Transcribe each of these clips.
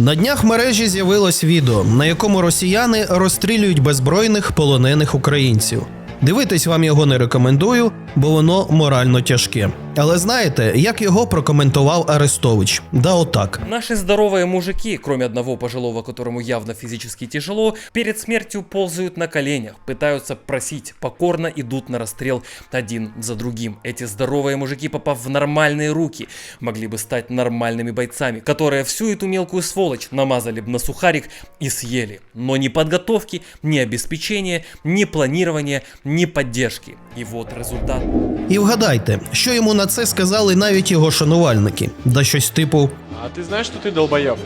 На днях в мережі з'явилось відео, на якому росіяни розстрілюють беззбройних полонених українців. Дивитись вам його не рекомендую, бо воно морально тяжке. Але знаєте, як його прокоментував Арестович? Да, отак. Наши здоровые мужики, кроме одного пожилого, которому явно физически тяжело, перед смертью ползают на коленях, пытаются просить, покорно идут на расстрел один за другим. Эти здоровые мужики, попав в нормальные руки, могли бы стать нормальными бойцами, которые всю эту мелкую сволочь намазали бы на сухарик и съели. Но ни подготовки, ни обеспечения, ни планирования, ни поддержки. И вот результат. І вгадайте, що йому на це сказали навіть його шанувальники, да щось типу. А ты знаешь, что ты долбоеб?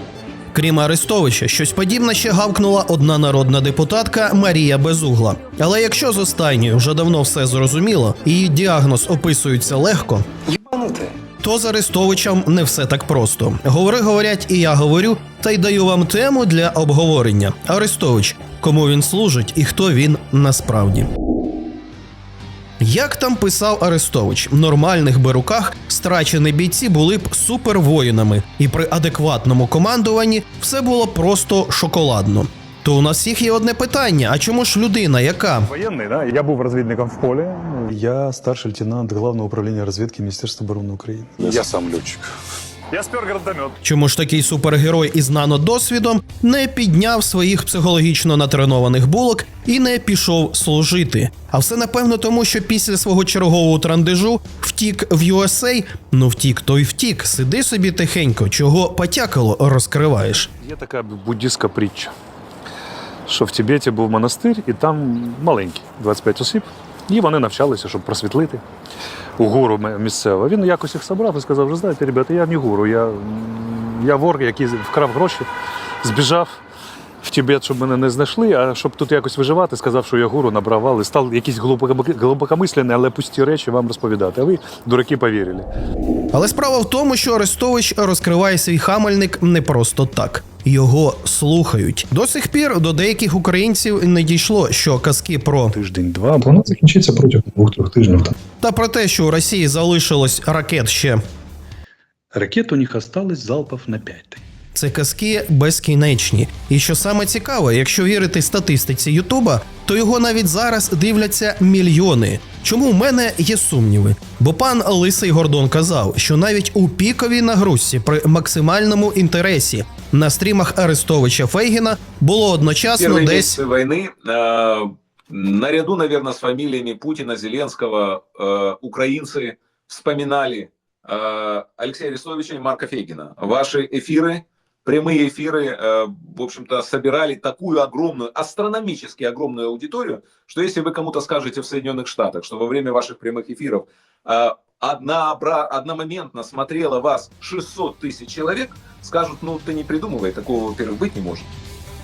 Крім Арестовича, щось подібне ще гавкнула одна народна депутатка Марія Безугла. Але якщо з останньою вже давно все зрозуміло, і її діагноз описується легко, то з Арестовичем не все так просто. Говори, говорять, і я говорю, та й даю вам тему для обговорення. Арестович, кому він служить і хто він насправді. Як там писав Арестович, в нормальних би руках страчені бійці були б супервоїнами, і при адекватному командуванні все було просто шоколадно. То у нас всіх є одне питання: а чому ж людина, яка Воєнний, да? Я був розвідником в полі. Я старший лейтенант Главного управління розвідки Міністерства оборони України. Я сам летчик. Я спер гранатомет. чому ж такий супергерой із нанодосвідом не підняв своїх психологічно натренованих булок і не пішов служити? А все напевно тому, що після свого чергового трандежу втік в USA, ну втік, то й втік. Сиди собі тихенько, чого потякало розкриваєш. Є така буддістська притча, що в Тібеті був монастир, і там маленький, 25 осіб. І вони навчалися, щоб просвітлити гуру місцевого. Він якось їх собрав і сказав: ви знаєте, ребята, я не гуру, я, я вор, який вкрав гроші, збіжав в Тібет, щоб мене не знайшли, а щоб тут якось виживати, сказав, що я гуру набрав і став якісь глибоко- глибокомисленні, але пусті речі вам розповідати. А ви, дураки, повірили. Але справа в тому, що Арестович розкриває свій хамельник не просто так. Його слухають. До сих пір до деяких українців не дійшло, що казки про Тиждень-два. Вона закінчиться протягом двох-трьох тижнів та про те, що у Росії залишилось ракет ще Ракет у них осталось залпов на 5. Це казки безкінечні. І що саме цікаве, якщо вірити статистиці Ютуба, то його навіть зараз дивляться мільйони. Чому в мене є сумніви? Бо пан Лисий Гордон казав, що навіть у піковій нагрузці при максимальному інтересі на стрімах Арестовича Фейгіна було одночасно Первые десь месяцы войны, э, наряду, наверное, с фамилиями Путина, Зеленского, э, украинцы вспоминали э, Алексея Арестовича и Марка Фейгина. Ваши эфиры, прямые эфиры, э, в общем-то, собирали такую огромную, астрономически огромную аудиторию, что если вы кому-то скажете в Соединенных Штатах, что во время ваших прямых эфиров э, однообра- одномоментно смотрело вас 600 тысяч человек, скажут, ну ты не придумывай, такого, во-первых, быть не может.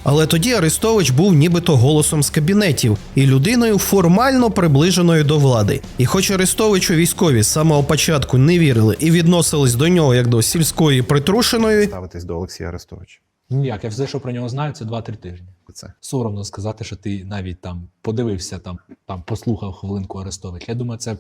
Але тоді Арестович був нібито голосом з кабінетів і людиною формально приближеною до влади. І хоч Арестовичу військові з самого початку не вірили і відносились до нього як до сільської притрушеної, ставитись до Олексія Арестовича? Ніяк, я все, що про нього знаю, це 2-3 тижні. Це Соромно сказати, що ти навіть там подивився, там, там послухав хвилинку Арестович. Я думаю, це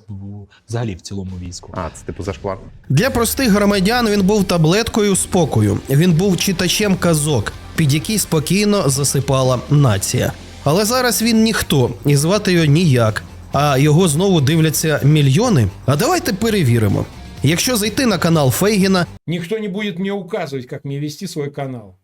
взагалі в цілому війську. а це типу зашквар. Для простих громадян він був таблеткою спокою. Він був читачем казок, під які спокійно засипала нація. Але зараз він ніхто і звати його ніяк. А його знову дивляться мільйони. А давайте перевіримо. Якщо зайти на канал Фейгіна, Никто не будет мне указывать, как мне вести свой канал.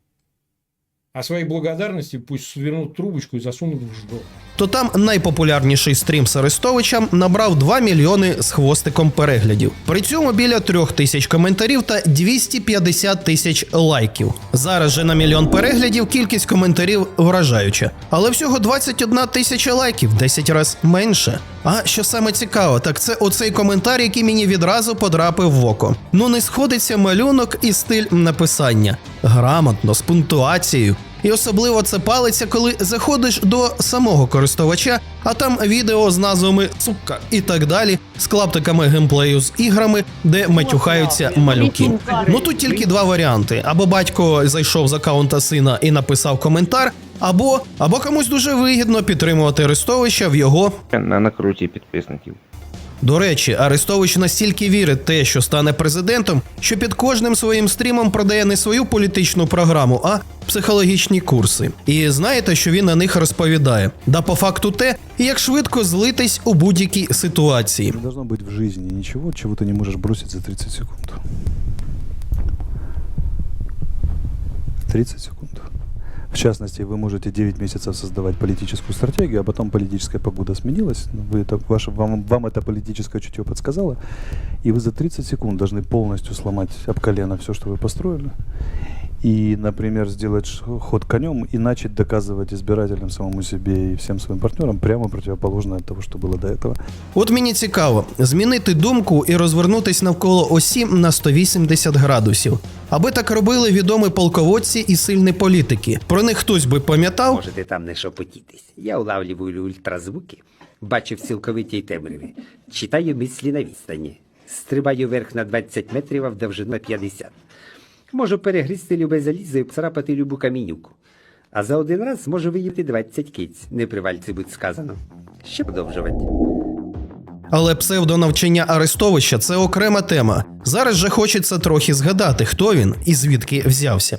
А своей благодарности пусть свернут трубочку и засунут в ждо. То там найпопулярніший стрім з Арестовичем набрав 2 мільйони з хвостиком переглядів. При цьому біля 3 тисяч коментарів та 250 тисяч лайків. Зараз же на мільйон переглядів кількість коментарів вражаюча. Але всього 21 тисяча лайків, 10 разів менше. А що саме цікаво, так це оцей коментар, який мені відразу подрапив в око. Ну не сходиться малюнок і стиль написання. Грамотно, з пунктуацією. І особливо це палиться, коли заходиш до самого користувача, а там відео з назвами сука і так далі, з клаптиками геймплею з іграми, де матюхаються малюки. Ну тут тільки два варіанти: або батько зайшов з аккаунта сина і написав коментар, або або комусь дуже вигідно підтримувати Арестовича в його на накруті підписників. До речі, Арестович настільки вірить те, що стане президентом, що під кожним своїм стрімом продає не свою політичну програму, а психологічні курси. І знаєте, що він на них розповідає? Да по факту те, як швидко злитись у будь-якій ситуації. Не должно быть в жизни ничего, чего ты не можешь бросить за 30 секунд. 30 секунд. В частности, вы можете 9 месяцев создавать политическую стратегию, а потом политическая погода сменилась, ну, вы это, ваше, вам, вам это политическое чутье подсказало, и вы за 30 секунд должны полностью сломать об колено все, что вы построили, и, например, сделать ш- ход конем и начать доказывать избирателям, самому себе и всем своим партнерам прямо противоположное от того, что было до этого. От мені цікаво змінити думку і розвернутись навколо осі на 180 градусів. Аби так робили відомі полководці і сильні політики. Про них хтось би пам'ятав, Можете там не шепотітись. Я улавлюю ультразвуки, бачу в цілковитій темряві, читаю мислі на відстані, стрибаю вверх на 20 метрів, а в довжину на 50. Можу перегрізти любе залізо і царапати любу камінюку. А за один раз можу виїти 20 киць, не при будь сказано. Ще продовжувати. але псевдонавчення арестовища це окрема тема. Зараз же хочеться трохи згадати, хто він і звідки взявся.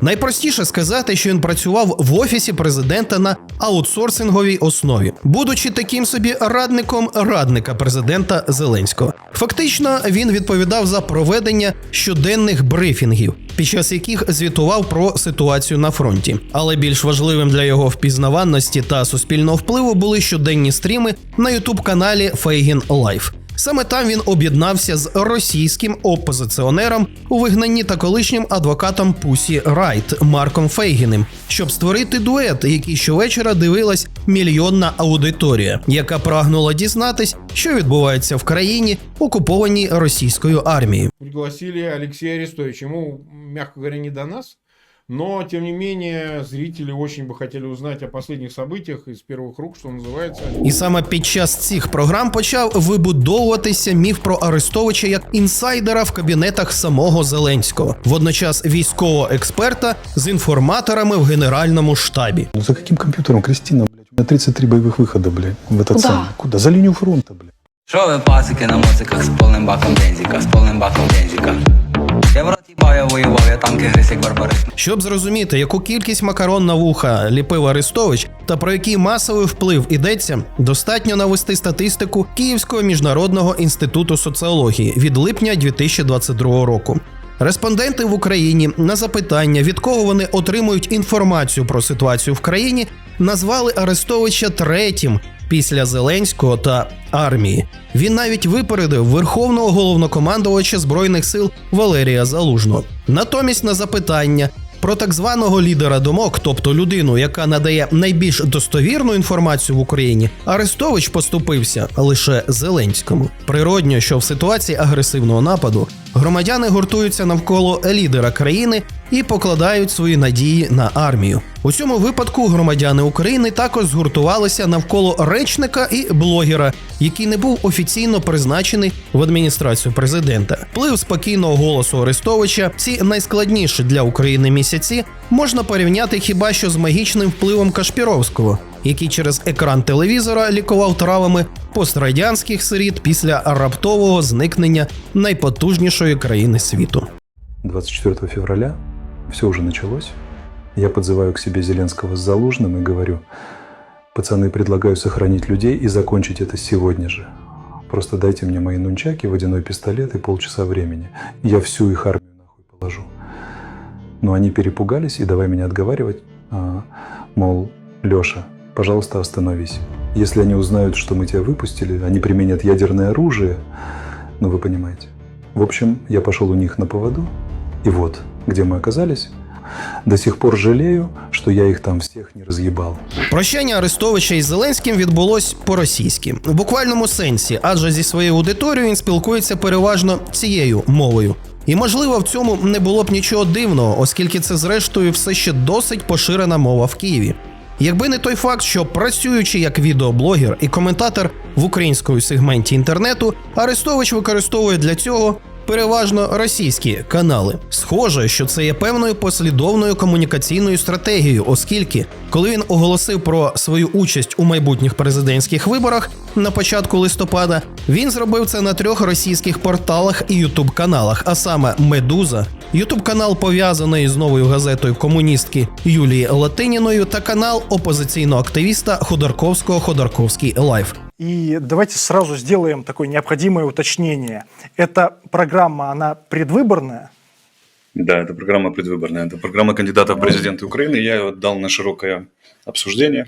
Найпростіше сказати, що він працював в офісі президента на аутсорсинговій основі, будучи таким собі радником радника президента Зеленського. Фактично, він відповідав за проведення щоденних брифінгів, під час яких звітував про ситуацію на фронті. Але більш важливим для його впізнаваності та суспільного впливу були щоденні стріми на ютуб каналі Фейгін Лайф. Саме там він об'єднався з російським опозиціонером у вигнанні та колишнім адвокатом Пусі Райт Марком Фейгіним, щоб створити дует, який щовечора дивилась мільйонна аудиторія, яка прагнула дізнатись, що відбувається в країні, окупованій російською армією. Пригласили Алексея Арестовича. Ему, мягко говоря, не до нас. Но, тем не менее, зрители очень бы хотели узнать о последних событиях из первых рук, что называется. І саме під час цих програм почав вибудовуватися міф про Арестовича як інсайдера в кабінетах самого Зеленського, водночас військового експерта з інформаторами в генеральному штабі. Ну за каким компьютером, Кристина, блядь? У меня 33 боевых выхода, блядь, в этот Куда? самый. Куда? За линию фронта, блядь. Що ви пасики на моциках з повним баком бензика, з повним баком бензика. Щоб зрозуміти, яку кількість макарон на вуха ліпив Арестович та про який масовий вплив ідеться, достатньо навести статистику Київського міжнародного інституту соціології від липня 2022 року. Респонденти в Україні на запитання, від кого вони отримують інформацію про ситуацію в країні, назвали Арестовича третім після Зеленського та армії. Він навіть випередив верховного головнокомандувача збройних сил Валерія Залужного. Натомість на запитання. Про так званого лідера думок, тобто людину, яка надає найбільш достовірну інформацію в Україні, Арестович поступився лише Зеленському. Природньо, що в ситуації агресивного нападу громадяни гуртуються навколо лідера країни і покладають свої надії на армію. У цьому випадку громадяни України також згуртувалися навколо речника і блогера, який не був офіційно призначений в адміністрацію президента. Вплив спокійного голосу Арестовича ці найскладніші для України місяці можна порівняти хіба що з магічним впливом Кашпіровського, який через екран телевізора лікував травами пострадянських сиріт після раптового зникнення найпотужнішої країни світу. 24 февраля все уже началось. Я подзываю к себе Зеленского с Залужным и говорю, пацаны, предлагаю сохранить людей и закончить это сегодня же. Просто дайте мне мои нунчаки, водяной пистолет и полчаса времени. Я всю их армию нахуй положу. Но они перепугались и давай меня отговаривать. а, мол, Леша, пожалуйста, остановись. Если они узнают, что мы тебя выпустили, они применят ядерное оружие. Ну, вы понимаете. В общем, я пошел у них на поводу. И вот, где мы оказались. До сих пор жалею, что я их там всех не разъебал. Прощання Арестовича із Зеленським відбулось по-російськи, в буквальному сенсі, адже зі своєю аудиторією він спілкується переважно цією мовою. І можливо в цьому не було б нічого дивного, оскільки це зрештою все ще досить поширена мова в Києві. Якби не той факт, що працюючи як відеоблогер і коментатор в українському сегменті інтернету, Арестович використовує для цього переважно російські канали. Схоже, що це є певною послідовною комунікаційною стратегією, оскільки, коли він оголосив про свою участь у майбутніх президентських виборах на початку листопада, він зробив це на трьох російських порталах і ютуб каналах, а саме Медуза, ютуб канал пов'язаний з новою газетою комуністки Юлії Латиніною та канал опозиційного активіста Ходорковського Ходорковський Лайф. И давайте сразу сделаем такое необходимое уточнение. Эта программа, она предвыборная? Да, это программа предвыборная. Это программа кандидата в президенты Украины. Я ее дал на широкое обсуждение.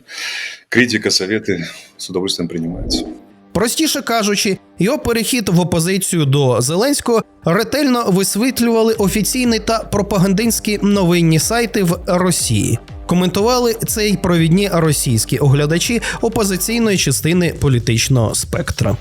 Критика, советы с удовольствием принимаются. Простіше кажучи, його перехід в опозицію до Зеленського ретельно висвітлювали офіційні та пропагандистські новинні сайти в Росії. Коментували це й провідні російські оглядачі опозиційної частини політичного спектра.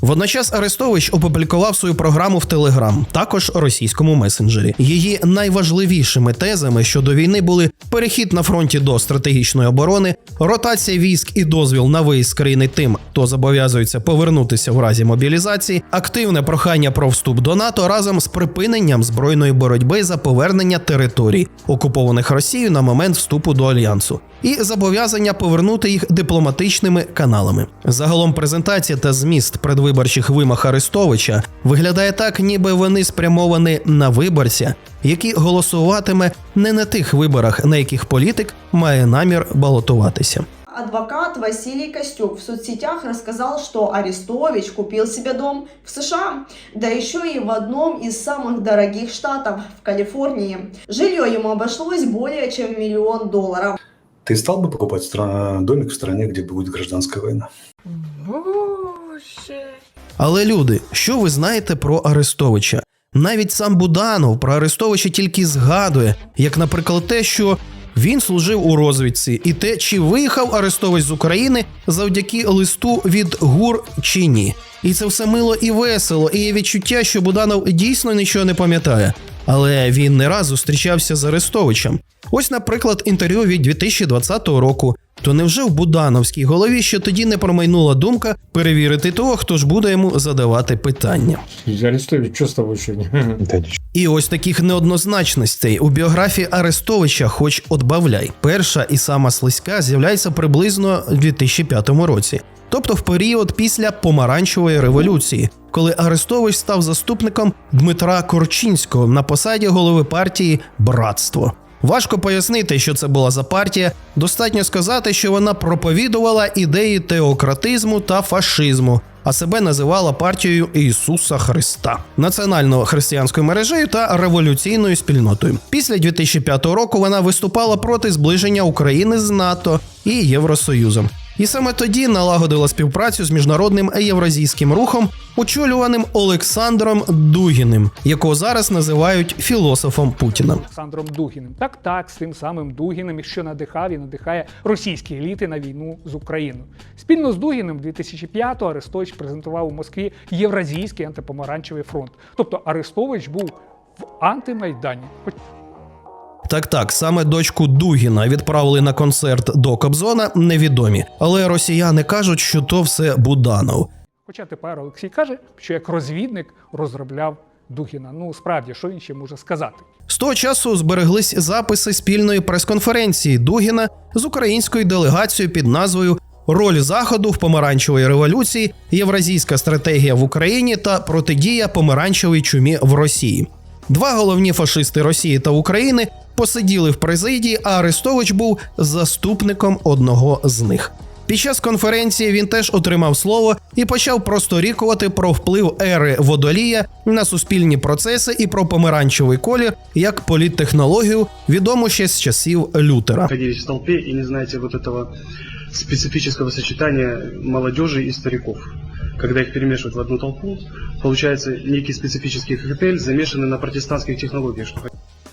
Водночас Арестович опублікував свою програму в Телеграм, також російському месенджері. Її найважливішими тезами щодо війни були перехід на фронті до стратегічної оборони, ротація військ і дозвіл на виїзд з країни тим, хто зобов'язується повернутися в разі мобілізації, активне прохання про вступ до НАТО разом з припиненням збройної боротьби за повернення територій, окупованих Росією на момент вступу до альянсу, і зобов'язання повернути їх дипломатичними каналами. Загалом презентація та зміст предвиборчих вимог Арестовича виглядає так, ніби вони спрямовані на виборця, який голосуватиме не на тих виборах, на яких політик має намір балотуватися. Адвокат Василий Костюк в соцсетях рассказал, что Арестович купил себе дом в США, да еще и в одном из самых дорогих штатов, в Калифорнии. Жилье ему обошлось более чем в миллион долларов. Ты стал бы покупать стра- домик в стране, где будет гражданская война? Але люди, що ви знаєте про Арестовича? Навіть сам Буданов про Арестовича тільки згадує, як, наприклад, те, що він служив у розвідці, і те, чи виїхав Арестович з України завдяки листу від ГУР чи ні. І це все мило і весело, і є відчуття, що Буданов дійсно нічого не пам'ятає. Але він не раз зустрічався з Арестовичем. Ось, наприклад, інтерв'ю від 2020 року. То невже в Будановській голові ще тоді не промайнула думка перевірити того, хто ж буде йому задавати питання? Арестович, что с тобой сегодня? І ось таких неоднозначностей у біографії Арестовича, хоч отбавляй. Перша і сама слизька з'являється приблизно у 2005 році, тобто в період після помаранчевої революції, коли Арестович став заступником Дмитра Корчинського на посаді голови партії Братство. Важко пояснити, що це була за партія. Достатньо сказати, що вона проповідувала ідеї теократизму та фашизму, а себе називала партією Ісуса Христа, національно-християнською мережею та революційною спільнотою. Після 2005 року вона виступала проти зближення України з НАТО і Євросоюзом. І саме тоді налагодила співпрацю з міжнародним євразійським рухом, очолюваним Олександром Дугіним, якого зараз називають філософом Путіна. Олександром Дугіним. Так, так, з тим самим Дугіним, що надихав і надихає російські еліти на війну з Україною. Спільно з Дугіним 2005-го Арестович презентував у Москві Євразійський антипомаранчевий фронт. Тобто Арестович був в антимайдані. Так, так, саме дочку Дугіна відправили на концерт до Кобзона невідомі, але росіяни кажуть, що то все Буданов. Хоча тепер Олексій каже, що як розвідник розробляв Дугіна. Ну справді, що він ще може сказати? З того часу збереглись записи спільної прес-конференції Дугіна з українською делегацією під назвою Роль Заходу в помаранчевій революції, Євразійська стратегія в Україні та протидія помаранчевій чумі в Росії. Два головні фашисти Росії та України посиділи в президії, а Арестович був заступником одного з них. Під час конференції він теж отримав слово і почав просторікувати про вплив ери водолія на суспільні процеси і про помаранчевий колір як політтехнологію, відому ще з часів Лютера. В толпе и не знаете вот этого специфического сочетания молодежи и стариков. Когда их перемешивают в одну толпу, получается некий специфический коктейль, замешанный на протестантских технологиях.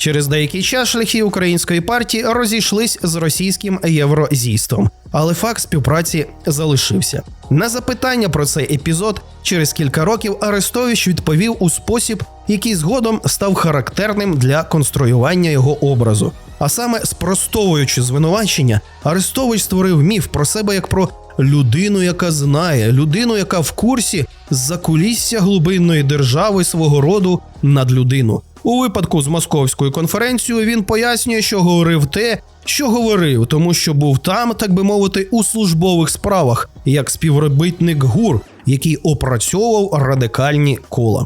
Через деякий час шляхи української партії розійшлись з російським єврозійством, але факт співпраці залишився. На запитання про цей епізод через кілька років Арестович відповів у спосіб, який згодом став характерним для конструювання його образу. А саме спростовуючи звинувачення, Арестович створив міф про себе як про людину, яка знає, людину, яка в курсі закулісся глибинної держави свого роду над людину. У випадку з московською конференцією він пояснює, що говорив те, що говорив, тому що був там, так би мовити, у службових справах, як співробітник ГУР, який опрацьовував радикальні кола.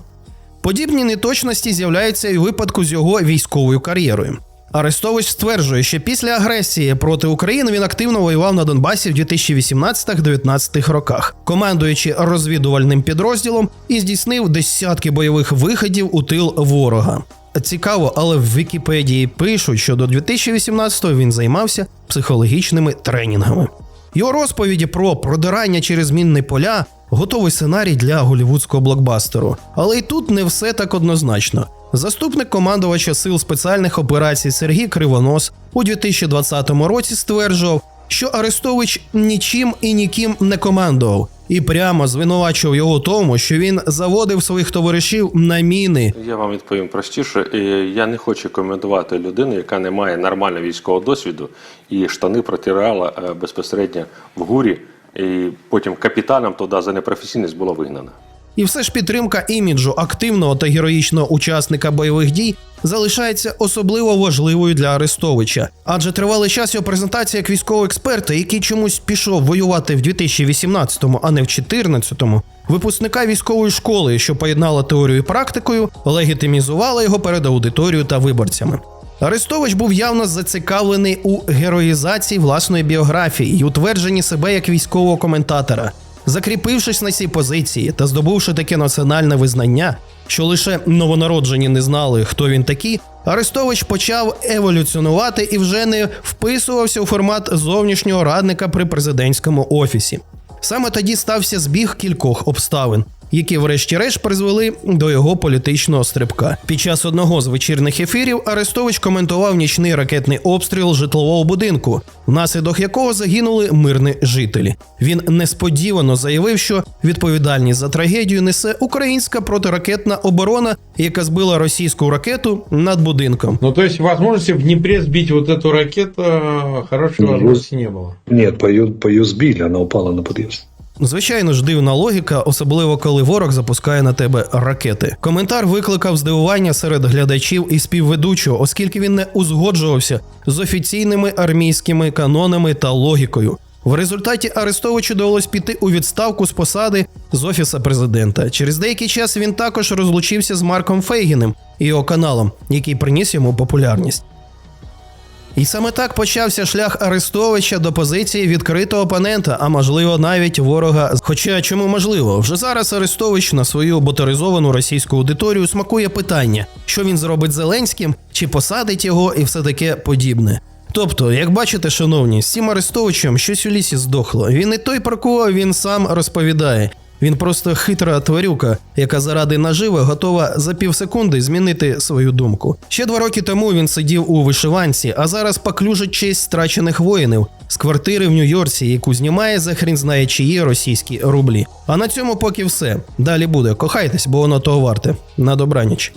Подібні неточності з'являються і в випадку з його військовою кар'єрою. Арестович стверджує, що після агресії проти України він активно воював на Донбасі в 2018-19 роках, командуючи розвідувальним підрозділом і здійснив десятки бойових виходів у тил ворога. Цікаво, але в Вікіпедії пишуть, що до 2018-го він займався психологічними тренінгами. Його розповіді про продирання через мінні поля готовий сценарій для голівудського блокбастеру. Але й тут не все так однозначно. Заступник командувача сил спеціальних операцій Сергій Кривонос у 2020 році стверджував, що Арестович нічим і ніким не командував, і прямо звинувачував його у тому, що він заводив своїх товаришів на міни. Я вам відповім простіше. Е, Я не хочу коментувати людину, яка не має нормального військового досвіду і штани протирала е, безпосередньо в гурі, і потім капітаном туди за непрофесійність була вигнана. І все ж підтримка іміджу активного та героїчного учасника бойових дій залишається особливо важливою для Арестовича, адже тривалий час його презентація як військового експерта, який чомусь пішов воювати в 2018-му, а не в 2014-му, випускника військової школи, що поєднала теорію і практикою, легітимізувала його перед аудиторією та виборцями. Арестович був явно зацікавлений у героїзації власної біографії і утвердженні себе як військового коментатора. Закріпившись на цій позиції та здобувши таке національне визнання, що лише новонароджені не знали, хто він такий, Арестович почав еволюціонувати і вже не вписувався у формат зовнішнього радника при президентському офісі. Саме тоді стався збіг кількох обставин, які, врешті-решт, призвели до його політичного стрибка. Під час одного з вечірних ефірів Арестович коментував нічний ракетний обстріл житлового будинку, внаслідок якого загинули мирні жителі. Він несподівано заявив, що відповідальність за трагедію несе українська протиракетна оборона, яка збила російську ракету над будинком. Ну, то есть возможности в Днепре сбить вот эту ракету э, хорошей Ну, возможности не было. Нет, по ее, по ее сбили, она упала на подъезд. Звичайно ж, дивна логіка, особливо коли ворог запускає на тебе ракети. Коментар викликав здивування серед глядачів і співведучого, оскільки він не узгоджувався з офіційними армійськими канонами та логікою. В результаті Арестовичу довелось піти у відставку з посади з офіса президента. Через деякий час він також розлучився з Марком Фейгіним і його каналом, який приніс йому популярність. І саме так почався шлях Арестовича до позиції відкритого опонента, а можливо навіть ворога. Хоча чому можливо, вже зараз Арестович на свою ботаризовану російську аудиторію смакує питання, що він зробить Зеленським, чи посадить його, і все таке подібне. Тобто, як бачите, шановні, з цим Арестовичем щось у лісі здохло. Він не той про кого він сам розповідає. Він просто хитра тварюка, яка заради наживи готова за півсекунди змінити свою думку. Ще два роки тому він сидів у вишиванці, а зараз поклюжить честь страчених воїнів з квартири в Нью-Йорці, яку знімає за хрін знає чиї російські рублі. А на цьому поки все. Далі буде. Кохайтесь, бо воно того варте. На добраніч.